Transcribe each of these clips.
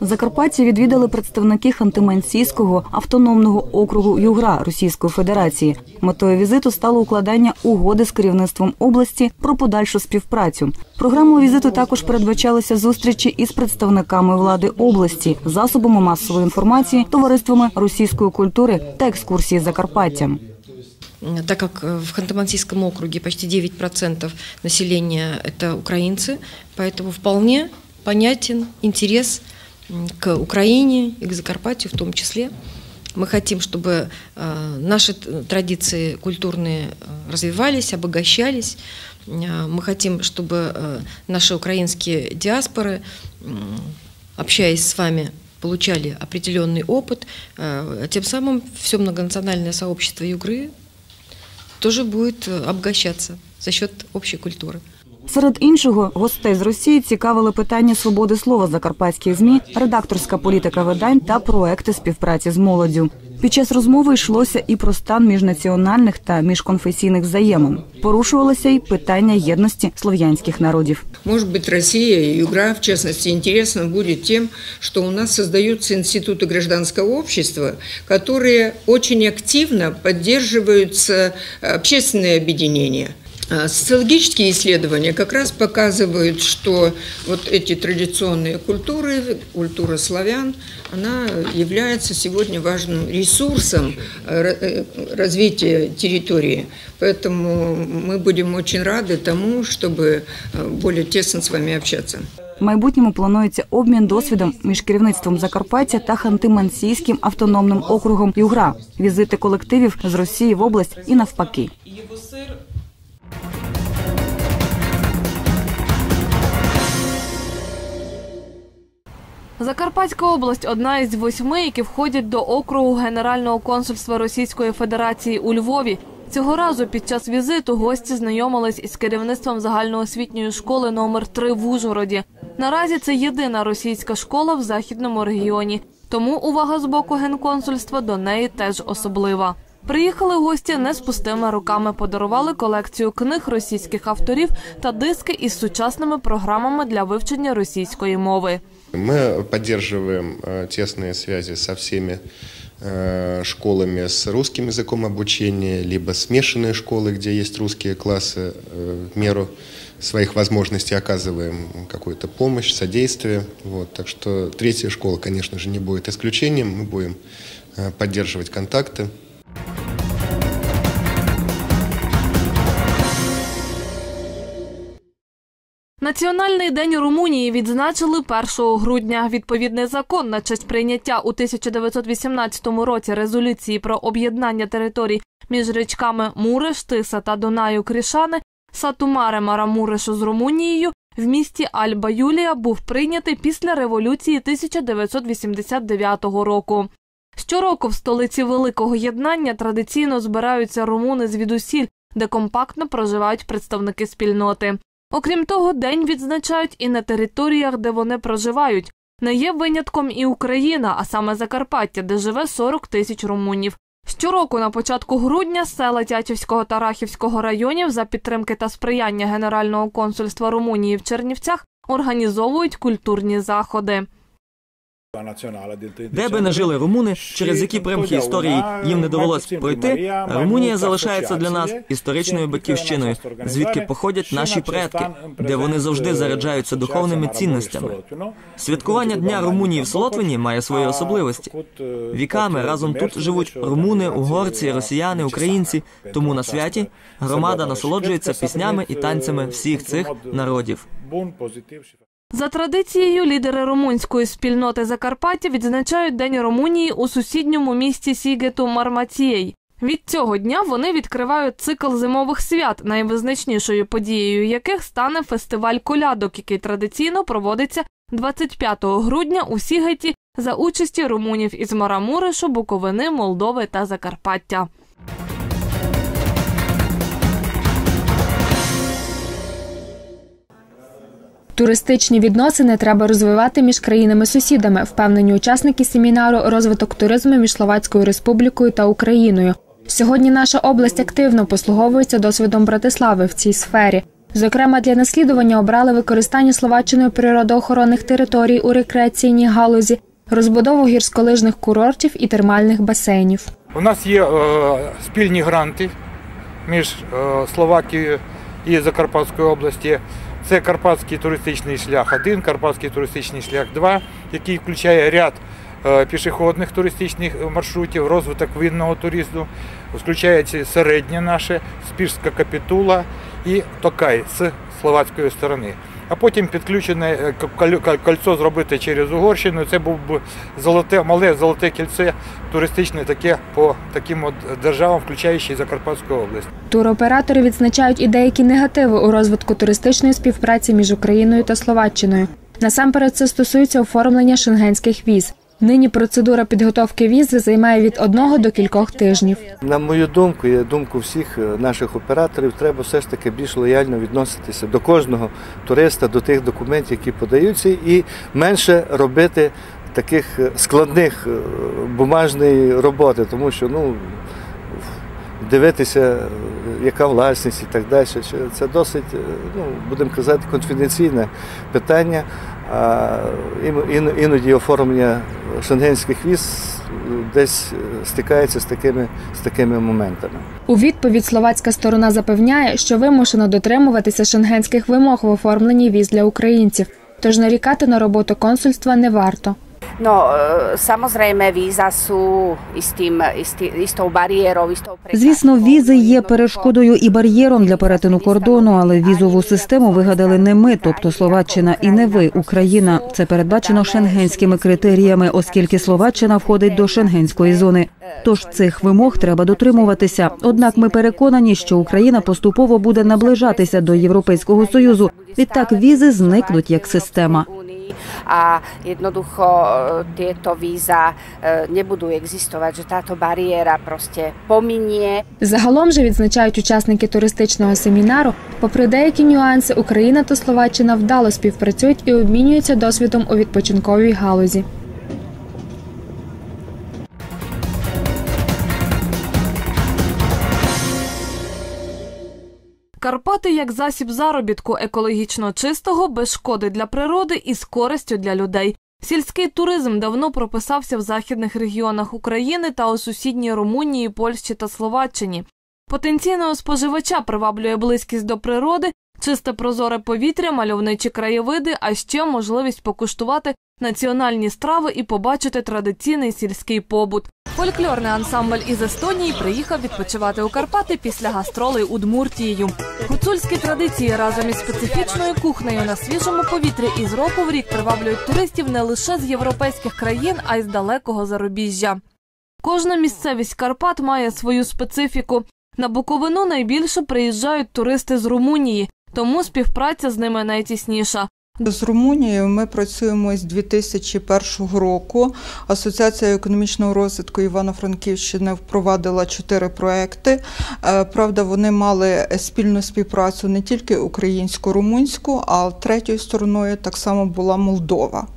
Закарпаття відвідали представники Ханти-Мансійського автономного округу Югра Російської Федерації. Метою візиту стало укладання угоди з керівництвом області про подальшу співпрацю. Програмою візиту також передбачалися зустрічі із представниками влади області, засобами масової інформації, товариствами російської культури та екскурсії Закарпаттям. так как э, в Ханты-Мансийском округе почти 9% населения – это украинцы, поэтому вполне понятен интерес к Украине и к Закарпатью в том числе. Мы хотим, чтобы э, наши традиции культурные э, развивались, обогащались. Э, Мы хотим, чтобы наши украинские диаспоры, общаясь с вами, получали определенный опыт. Тем самым все многонациональное сообщество Югры тоже будет обогащаться за счет общей культуры. Серед іншого, гостей з Росії цікавили питання свободи слова закарпатських змі, редакторська політика видань та проекти співпраці з молоддю. Під час розмови йшлося і про стан міжнаціональних та міжконфесійних взаємин. Порушувалося й питання єдності слов'янських народів. Может быть, Россия и Югра, в частности, интересна будет тем, что у нас создаются институты гражданского общества, которые очень активно поддерживаются э, общественные объединения. А Социологические исследования как раз показывают, что вот эти традиционные культуры, культура славян, она является сегодня важным ресурсом э, ра- э, развития территории. Поэтому мы будем очень рады тому, чтобы э, более тесно с вами общаться. В майбутньому планується обмін досвідом між керівництвом Закарпаття та Ханти-Мансійським автономним округом Югра, візити колективів з Росії в область і навпаки. Закарпатська область одна із восьми, які входять до округу Генерального консульства Російської Федерації у Львові. Цього разу під час візиту гості знайомились із керівництвом загальноосвітньої школи номер 3 в Ужгороді. Наразі це єдина російська школа в західному регіоні, тому увага з боку генконсульства до неї теж особлива. Приїхали гості не з пустими руками, подарували колекцію книг російських авторів та диски із сучасними програмами для вивчення російської мови. Мы поддерживаем э, тесные связи со всеми э, школами с русским языком обучения, либо смешанные школы, где есть русские классы, э, в меру своих возможностей оказываем какую-то помощь, содействие. Вот. Так что третья школа, конечно же, не будет исключением. Мы будем э, поддерживать контакты. Національний день Румунії відзначили 1 грудня. Відповідний закон на честь прийняття у 1918 році резолюції про об'єднання територій між річками Муреш, Тиса та Дунаю Крішани Сатумаре Марамурешу з Румунією в місті Альба Юлія був прийнятий після революції 1989 року. Щороку в столиці Великого Єднання традиційно збираються румуни звідусіль, де компактно проживають представники спільноти. Окрім того, день відзначають і на територіях, де вони проживають. Не є винятком і Україна, а саме Закарпаття, де живе 40 тисяч румунів. Щороку на початку грудня села Тячівського та Рахівського районів за підтримки та сприяння Генерального консульства Румунії в Чернівцях організовують культурні заходи. Де би не жили румуни, через які примхи історії їм не довелось пройти, Румунія залишається для нас історичною батьківщиною, звідки походять наші предки, де вони завжди заряджаються духовними цінностями. Святкування Дня Румунії в Солотвині має свої особливості. Віками разом тут живуть румуни, угорці, росіяни, українці. Тому на святі громада насолоджується піснями і танцями всіх цих народів. За традицією, лідери румунської спільноти Закарпаття відзначають День Румунії у сусідньому місті Сігету Мармацієй. Від цього дня вони відкривають цикл зимових свят, найвизначнішою подією яких стане фестиваль колядок, який традиційно проводиться 25 грудня у Сігеті за участі румунів із Марамуришу, Буковини, Молдови та Закарпаття. Туристичні відносини треба розвивати між країнами-сусідами, впевнені учасники семінару розвиток туризму між Словацькою Республікою та Україною. Сьогодні наша область активно послуговується досвідом Братислави в цій сфері. Зокрема, для наслідування обрали використання словаччиною природоохоронних територій у рекреаційній галузі, розбудову гірськолижних курортів і термальних басейнів. У нас є е, спільні гранти між е, Словакією і Закарпатською області. Це Карпатський туристичний шлях 1, Карпатський туристичний шлях 2, який включає ряд е, пішохідних туристичних маршрутів, розвиток винного туризму, включається середнє наше, Спірська капітула і Токай з словацької сторони. А потім підключене е, кольцо зробити через Угорщину. Це був би золоте, мале золоте кільце туристичне таке по таким от державам, включаючи Закарпатську область. Туроператори відзначають і деякі негативи у розвитку туристичної співпраці між Україною та Словаччиною. Насамперед, це стосується оформлення шенгенських віз. Нині процедура підготовки візи займає від одного до кількох тижнів. На мою думку, і думку всіх е, наших операторів, треба все ж таки більш лояльно відноситися до кожного туриста, до тих документів, які подаються, і менше робити таких е, складних е, бумажної роботи, тому що ну, дивитися, яка власність і так далі. Це досить, ну, будемо казати, конфіденційне питання. А іноді оформлення шенгенських віз е, десь е, стикається з такими, з такими моментами. У відповідь словацька сторона запевняє, що вимушено дотримуватися шенгенських вимог в оформленні віз для українців. Тож нарікати на роботу консульства не варто. No, e, samozrejme víza sú istým, istý, istou bariérou, istou Звісно, візи є перешкодою і бар'єром для перетину кордону, але візову систему вигадали не ми, тобто Словаччина, і не ви, Україна. Це передбачено шенгенськими критеріями, оскільки Словаччина входить до шенгенської зони. Тож цих вимог треба дотримуватися. Однак ми переконані, що Україна поступово буде наближатися до Європейського союзу. Відтак візи зникнуть як система. A jednoducho e, tieto víza e, nebudú existovať, že táto bariéra proste pominie. Загалом же відзначають учасники туристичного семінару, попри деякі нюанси, Україна та Словаччина вдало співпрацюють і обмінюються досвідом у відпочинковій галузі. Карпати як засіб заробітку екологічно чистого, без шкоди для природи і з користю для людей. Сільський туризм давно прописався в західних регіонах України та у сусідній Румунії, Польщі та Словаччині. Потенційного споживача приваблює близькість до природи, чисте прозоре повітря, мальовничі краєвиди, а ще можливість покуштувати національні страви і побачити традиційний сільський побут. Фольклорний ансамбль із Естонії приїхав відпочивати у Карпати після гастролей Удмуртією. Гуцульські традиції разом із специфічною кухнею на свіжому повітрі із року в рік приваблюють туристів не лише з європейських країн, а й з далекого зарубіжжя. Кожна місцевість Карпат має свою специфіку. На Буковину найбільше приїжджають туристи з Румунії, тому співпраця з ними найтісніша. З Румунією ми працюємо з 2001 року. Асоціація економічного розвитку Івано-Франківщини впровадила чотири проекти. Е, Правда, вони мали спільну співпрацю не тільки українсько-румунську, а третьою стороною так само була Молдова.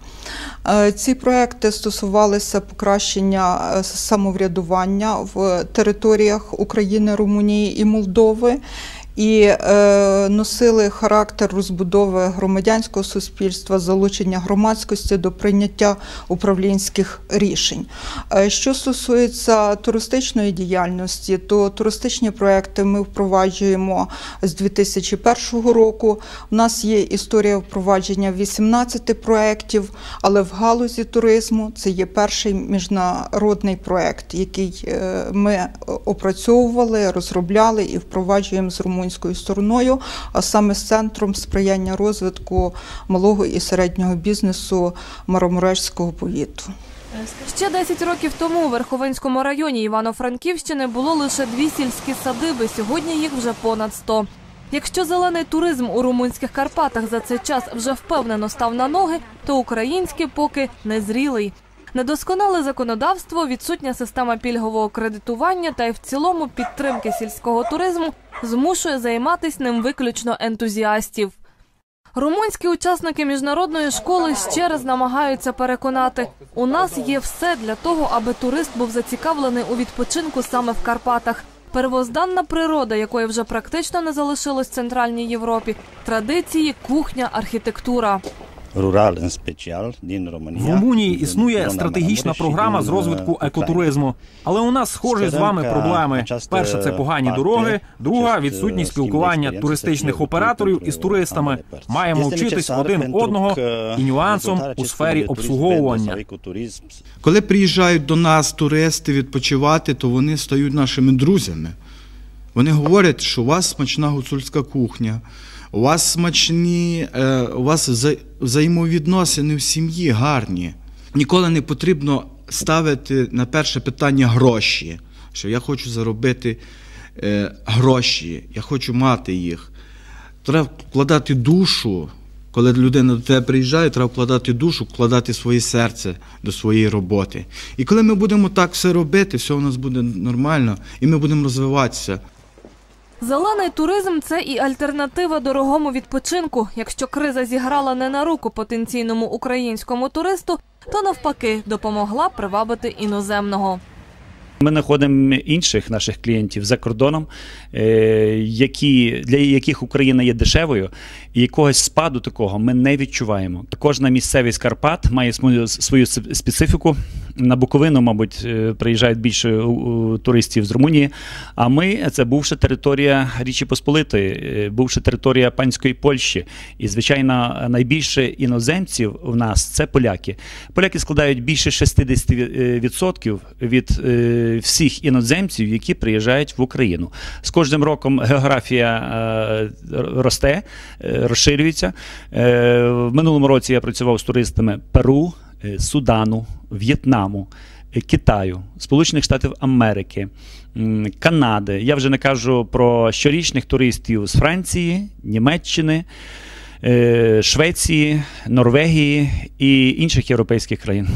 Е, Ці проекти стосувалися покращення е, самоврядування в територіях України, Румунії і Молдови. І е, носили характер розбудови громадянського суспільства, залучення громадськості до прийняття управлінських рішень. Е, що стосується туристичної діяльності, то туристичні проекти ми впроваджуємо з 2001 року. У нас є історія впровадження 18 проєктів, але в галузі туризму це є перший міжнародний проект, який е, ми опрацьовували, розробляли і впроваджуємо з румунською стороною, а саме з центром сприяння розвитку малого і середнього бізнесу Маромурешського повіту. Ще 10 років тому у Верховинському районі Івано-Франківщини було лише дві сільські садиби. Сьогодні їх вже понад 100. Якщо зелений туризм у румунських Карпатах за цей час вже впевнено став на ноги, то український поки незрілий. Недосконале законодавство, відсутня система пільгового кредитування та й в цілому підтримки сільського туризму змушує займатися ним виключно ентузіастів. Румунські учасники міжнародної школи ще раз намагаються переконати, у нас є все для того, аби турист був зацікавлений у відпочинку саме в Карпатах. Первозданна природа, якої вже практично не залишилось в Центральній Європі, традиції, кухня, архітектура. В Румунії існує стратегічна програма з розвитку екотуризму, але у нас схожі з вами проблеми. Перша це погані дороги, друга відсутність спілкування туристичних операторів із туристами. Маємо вчитись один одного і нюансом у сфері обслуговування. Коли приїжджають до нас туристи відпочивати, то вони стають нашими друзями. Вони говорять, що у вас смачна гуцульська кухня, у вас смачні, е, у вас вза- взаємовідносини в сім'ї гарні. Ніколи не потрібно ставити на перше питання гроші. Що я хочу заробити е, гроші, я хочу мати їх. Треба вкладати душу. Коли людина до тебе приїжджає, треба вкладати душу, вкладати своє серце до своєї роботи. І коли ми будемо так все робити, все у нас буде нормально, і ми будемо розвиватися. Зелений туризм це і альтернатива дорогому відпочинку. Якщо криза зіграла не на руку потенційному українському туристу, то навпаки допомогла привабити іноземного. Ми знаходимо інших наших клієнтів за кордоном, е, які, для яких Україна є дешевою, і якогось спаду такого ми не відчуваємо. Кожна місцевість Карпат має свою, свою специфіку. На Буковину, мабуть, е, приїжджають більше туристів з Румунії. А ми це бувша територія Річі Посполитої, е, бувша територія панської Польщі. І, звичайно, найбільше іноземців у нас це поляки. Поляки складають більше 60% від е, всіх іноземців, які приїжджають в Україну. З кожним роком географія росте, розширюється. В минулому році я працював з туристами Перу, Судану, В'єтнаму. е, Китаю, Сполучених Штатів Америки, Канади. Я вже не кажу про щорічних туристів з Франції, Німеччини, е, Швеції, Норвегії і інших європейських країн.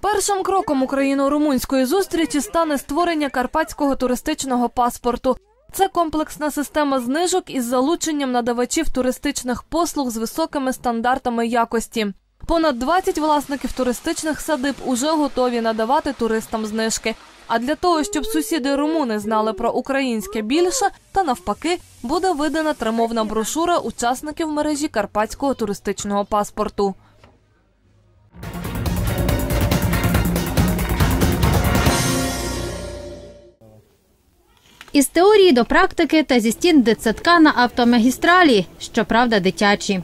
Першим кроком україно-румунської зустрічі стане створення карпатського туристичного паспорту. Це комплексна система знижок із залученням надавачів туристичних послуг з високими стандартами якості. Понад 20 власників туристичних садиб уже готові надавати туристам знижки. А для того, щоб сусіди румуни знали про українське більше, та навпаки, буде видана тримовна брошура учасників мережі карпатського туристичного паспорту. Із теорії до практики та зі стін дитсадка на автомагістралі, щоправда, дитячі.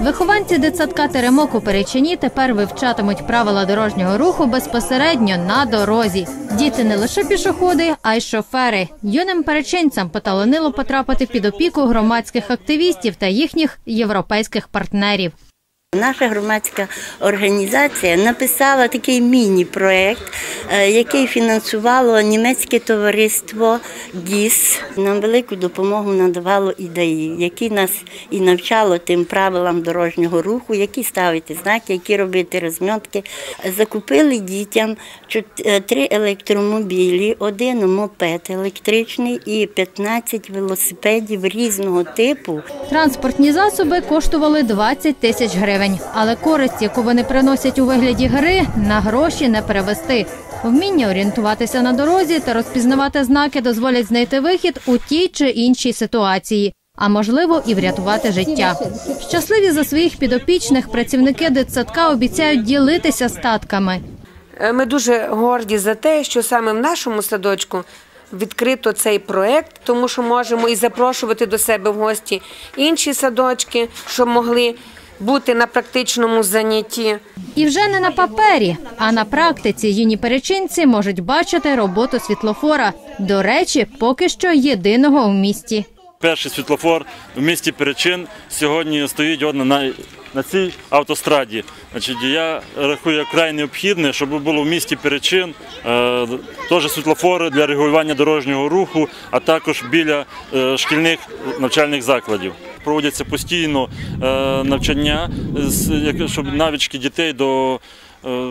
Вихованці дитсадка Теремок у Перечині тепер вивчатимуть правила дорожнього руху безпосередньо на дорозі. Діти не лише пішоходи, а й шофери. Юним перечинцям поталонило потрапити під опіку громадських активістів та їхніх європейських партнерів. Наша громадська організація написала такий міні-проект, е, який фінансувало німецьке товариство ДІС. Нам велику допомогу надавало ідеї, які нас і навчало тим правилам дорожнього руху, які ставити знаки, які робити розмітки. Закупили дітям е, три електромобілі, один мопед електричний і 15 велосипедів різного типу. Транспортні засоби коштували 20 тисяч гривень, але користь, яку вони приносять у вигляді гри, на гроші не перевести. Вміння орієнтуватися на дорозі та розпізнавати знаки дозволять знайти вихід у тій чи іншій ситуації, а можливо і врятувати життя. Щасливі за своїх підопічних працівники дитсадка обіцяють ділитися статками. Е, Ми дуже горді за те, що саме в нашому садочку відкрито цей проект, тому що можемо і запрошувати до себе в гості інші садочки, щоб могли бути на практичному занятті. І вже не на папері, а на практиці юні перечинці можуть бачити роботу світлофора. До речі, поки що єдиного у місті. Перший світлофор в місті Перечин сьогодні стоїть от на, на цій автостраді. Значить, я рахую край необхідне, щоб було в місті Перечин е, теж світлофори для регулювання дорожнього руху, а також біля е, шкільних навчальних закладів. Проводяться постійно е, навчання, щоб навички дітей до е,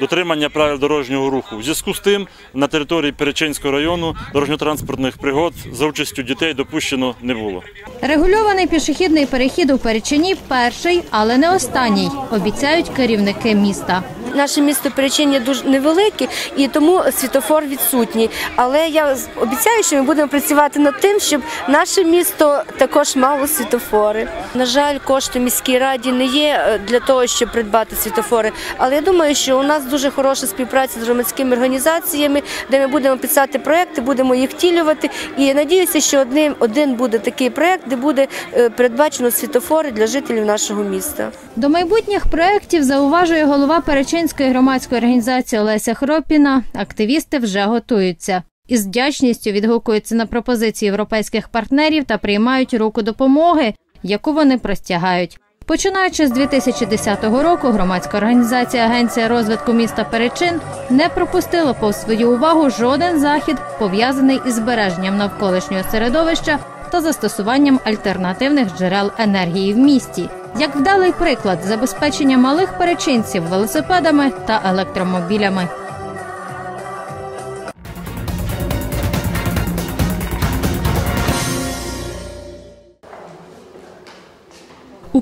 дотримання правил дорожнього руху. У зв'язку з тим на території Перечинського району дорожньо-транспортних пригод за участю дітей допущено не було. Регульований пішохідний перехід у Перечині перший, але не останній, обіцяють керівники міста. наше місто Перечин є дуже невелике, і тому світофор відсутній. Але я обіцяю, що ми будемо працювати над тим, щоб наше місто також мало світофори. На жаль, кошти міській раді не є е, для того, щоб придбати світофори. Але я думаю, що у нас дуже хороша співпраця з громадськими організаціями, де ми будемо писати проекти, будемо їх втілювати. І надіюся, що одним один буде такий проект, де буде е, передбачено світофори для жителів нашого міста. До майбутніх проєктів зауважує голова Перечинської громадської організації Олеся Хропіна. Активісти вже готуються. Із вдячністю відгукуються на пропозиції європейських партнерів та приймають руку допомоги, яку вони простягають. Починаючи з 2010 року, громадська організація Агенція розвитку міста Перечин не пропустила повз свою увагу жоден захід, пов'язаний із збереженням навколишнього середовища та застосуванням альтернативних джерел енергії в місті, як вдалий приклад забезпечення малих перечинців велосипедами та електромобілями.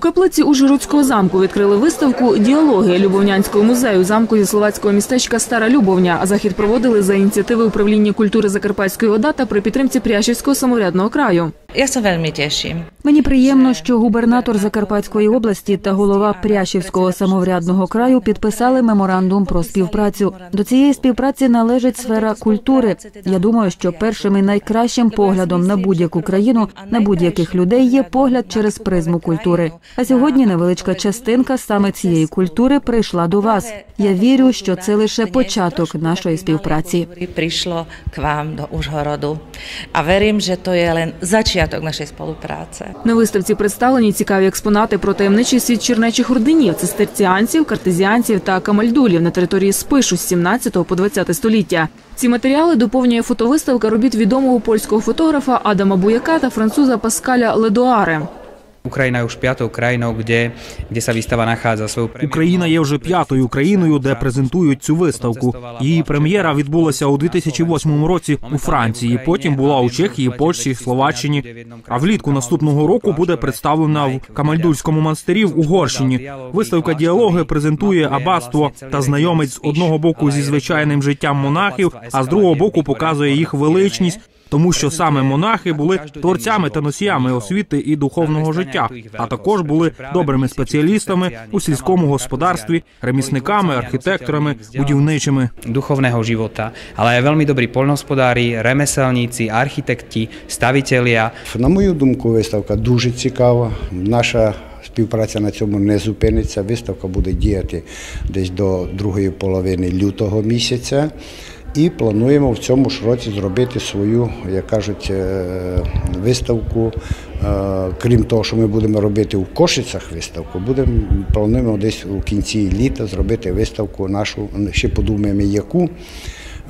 Каплиці Ужгородського замку відкрили виставку Діалоги Любовнянського музею замку зі словацького містечка Стара Любовня. А захід проводили за ініціативи управління культури Закарпатської ОДА та при підтримці Прящівського самоврядного краю. Ja sa veľmi. Мені приємно, що губернатор Закарпатської області та голова Прящівського самоврядного краю підписали меморандум про співпрацю. До цієї співпраці належить сфера культури. Я думаю, що першим і найкращим поглядом на будь-яку країну, на будь-яких людей є погляд через призму культури. А сьогодні невеличка частинка саме цієї культури прийшла до вас. Я вірю, що це лише початок нашої співпраці. Прийшло к вам до Ужгороду. А верím, že to je len začiatok našej spolupráce. На виставці представлені цікаві експонати про таємничий світ чернечих орденів, цистерціанців, картезіанців та камальдулів на території Спишу з 17 по 20 століття. Ці матеріали доповнює фотовиставка робіт відомого польського фотографа Адама Буяка та француза Паскаля Ледуаре. Україна je už piatou krajinou, kde, kde sa výstava nachádza svojou premiérou. Україна є вже п'ятою країною, де презентують цю виставку. Її прем'єра відбулася у 2008 році у Франції. Потім була у Чехії, Польщі, Словаччині. А влітку наступного року буде представлена в Камальдульському монастирі в Угорщині. Виставка діалоги презентує аббатство та знайомить з одного боку зі звичайним життям монахів, а з другого боку показує їх величність. Тому що саме монахи були творцями та носіями освіти і духовного життя, а також були добрими спеціалістами у сільському господарстві, ремісниками, архітекторами, будівничими. duchovného života, ale aj veľmi dobrí poľnohospodári, remeselníci, architekti, stavitelia. На мою думку, виставка дуже цікава. Наша співпраця на цьому не зупиниться. Виставка буде діяти десь до другої половини лютого місяця. І плануємо в цьому ж році зробити свою, як кажуть, е, виставку. Е, Крім того, що ми будемо робити в Кошицях виставку, будемо плануємо десь у кінці літа зробити виставку нашу, ще подумаємо, яку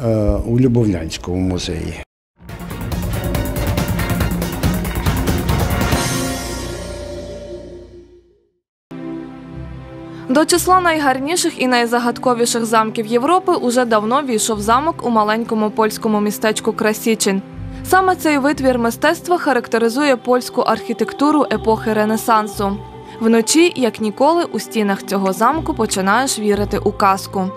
е, у Любовнянському музеї. До числа найгарніших і найзагадковіших замків Європи уже давно війшов замок у маленькому польському містечку Красічин. Саме цей витвір мистецтва характеризує польську архітектуру епохи Ренесансу. Вночі, як ніколи, у стінах цього замку починаєш вірити у казку.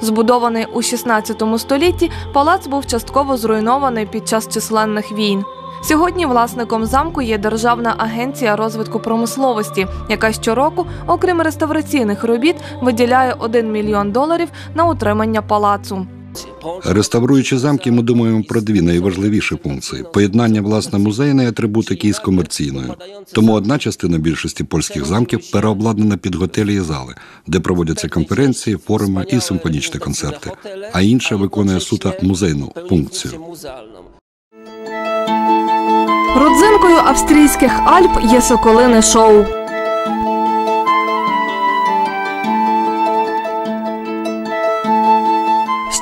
Збудований у 16 столітті, палац був частково зруйнований під час численних війн. Сьогодні власником замку є Державна агенція розвитку промисловості, яка щороку, окрім реставраційних робіт, виділяє 1 мільйон доларів на утримання палацу. Реставруючи замки, ми думаємо про дві найважливіші функції: поєднання власне музейної атрибутики із комерційною. Тому одна частина більшості польських замків переобладнана під готелі і зали, де проводяться конференції, форуми і симфонічні концерти, а інша виконує суто музейну функцію. Родзинкою австрійських Альп є соколине шоу.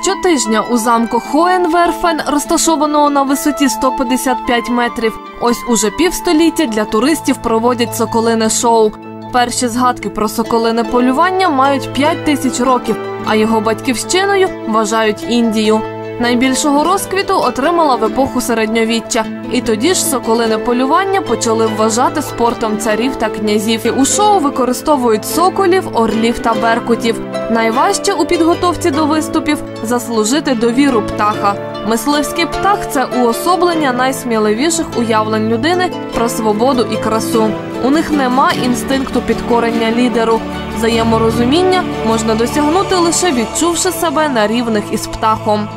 Щотижня у замку Хоенверфен, розташованого на висоті 155 метрів, ось уже півстоліття для туристів проводять соколине шоу. Перші згадки про соколине полювання мають 5 тисяч років, а його батьківщиною вважають Індію. Найбільшого розквіту отримала в епоху середньовіччя, і тоді ж соколине полювання почали вважати спортом царів та князів. У шоу використовують соколів, орлів та беркутів. Найважче у підготовці до виступів заслужити довіру птаха. Мисливський птах це уособлення найсміливіших уявлень людини про свободу і красу. У них нема інстинкту підкорення лідеру. Взаєморозуміння можна досягнути лише відчувши себе на рівних із птахом.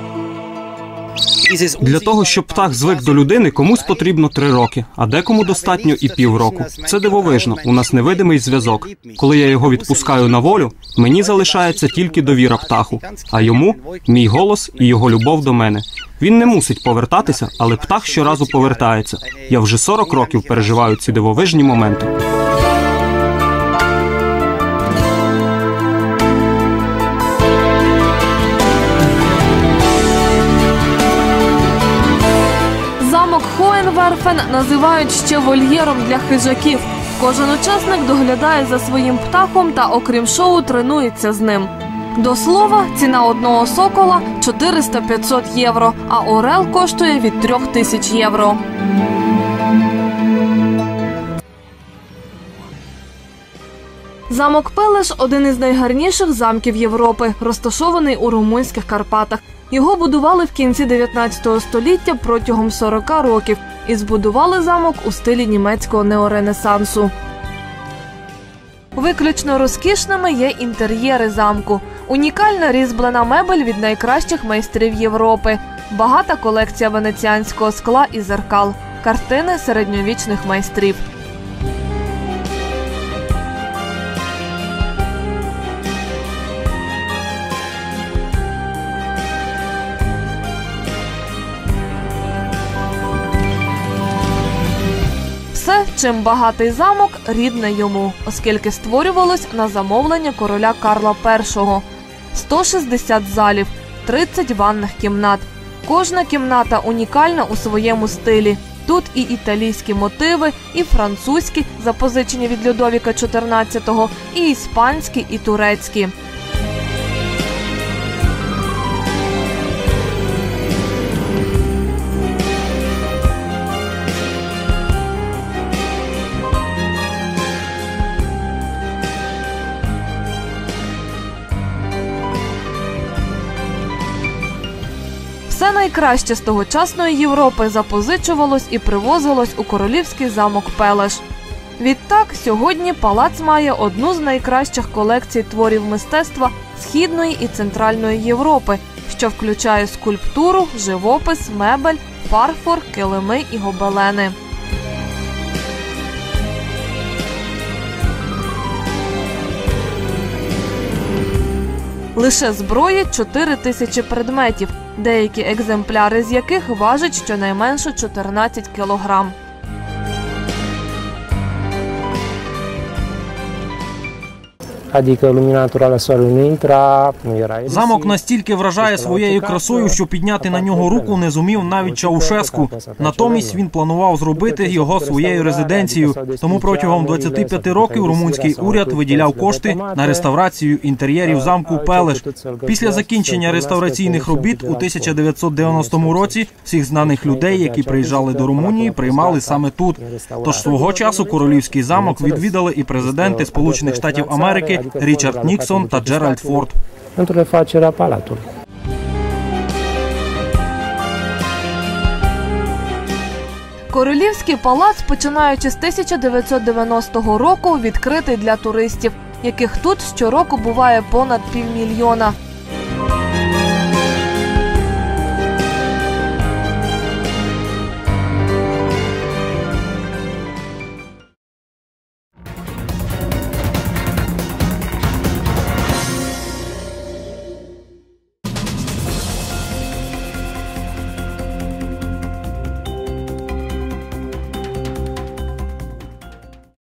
Для того, щоб птах звик до людини, комусь потрібно три роки, а декому достатньо і півроку. Це дивовижно. У нас невидимий зв'язок. Коли я його відпускаю на волю, мені залишається тільки довіра птаху, а йому мій голос і його любов до мене. Він не мусить повертатися, але птах щоразу повертається. Я вже 40 років переживаю ці дивовижні моменти. Хоенверфен називають ще вольєром для хижаків. Кожен учасник доглядає за своїм птахом та, окрім шоу, тренується з ним. До слова, ціна одного сокола 400-500 євро, а орел коштує від 3 тисяч євро. Замок Пелеш один із найгарніших замків Європи, розташований у румунських Карпатах. Його будували в кінці 19 століття протягом 40 років і збудували замок у стилі німецького неоренесансу. Виключно розкішними є інтер'єри замку. Унікальна різьблена мебель від найкращих майстрів Європи, багата колекція венеціанського скла і зеркал, картини середньовічних майстрів. Чим багатий замок, рідне йому, оскільки створювалось на замовлення короля Карла І. 160 залів, 30 ванних кімнат. Кожна кімната унікальна у своєму стилі. Тут і італійські мотиви, і французькі, запозичені від Людовіка XIV, і іспанські, і турецькі. Найкраще з тогочасної Європи запозичувалось і привозилось у королівський замок Пелеш. Відтак, сьогодні палац має одну з найкращих колекцій творів мистецтва Східної і Центральної Європи, що включає скульптуру, живопис, мебель, фарфор, килими і гобелени. Лише зброї 4 тисячі предметів, деякі екземпляри з яких важать щонайменше 14 кілограм. Замок настільки вражає своєю красою, що підняти на нього руку не зумів навіть Чаушеску. Натомість він планував зробити його своєю резиденцією. Тому протягом 25 років румунський уряд виділяв кошти на реставрацію інтер'єрів замку Пелеш. Після закінчення реставраційних робіт у 1990 році всіх знаних людей, які приїжджали до Румунії, приймали саме тут. Тож свого часу королівський замок відвідали і президенти Сполучених Штатів Америки Річард Ніксон та Джеральд Форд. pentru refacerea palatului. Королівський палац, починаючи з 1990 року, відкритий для туристів, яких тут щороку буває понад півмільйона.